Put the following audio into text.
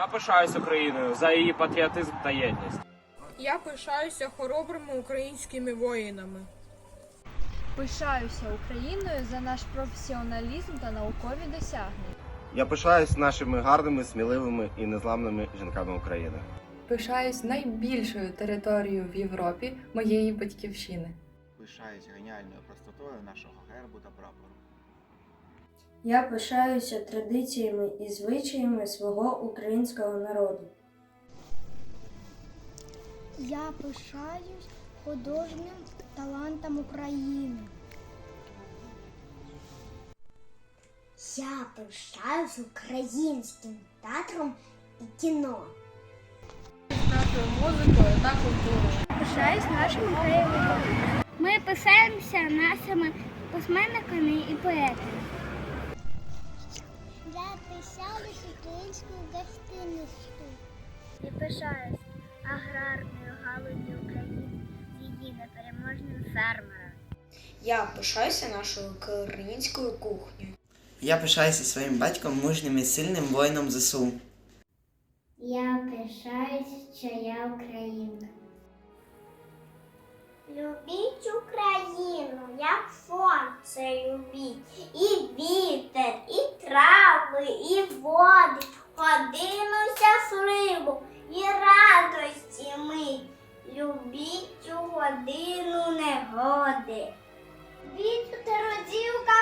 Я пишаюсь Україною за її патріотизм та єдність. Я пишаюся хоробрими українськими воїнами. Пишаюся Україною за наш професіоналізм та наукові досягнення. Я пишаюсь нашими гарними, сміливими і незламними жінками України. Пишаюсь найбільшою територією в Європі моєї батьківщини. Пишаюсь геніальною простотою нашого гербу та прапору. Я пишаюся традиціями і звичаями свого українського народу. Я пишаюсь художнім талантом України. Я пишаюсь українським театром і кіно. Нашою музикою та культурою. Пишаюсь нашим краєвидом. Ми пишаємося нашими письменниками і поетами. Я пишаюсь українською гостинністю. І пишаюсь аграрною галузю України з її непереможним фермером. Я пишаюся нашою українською кухнею. Я пишаюся своїм батьком мужнім і сильним воїном ЗСУ. Я пишаюсь, що я українка. Любіть Україну, як сонце любіть. І Води, воді, з рибу і радості ми. Любіть у годину негоди. Вітер родівка.